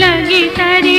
লাগে তারে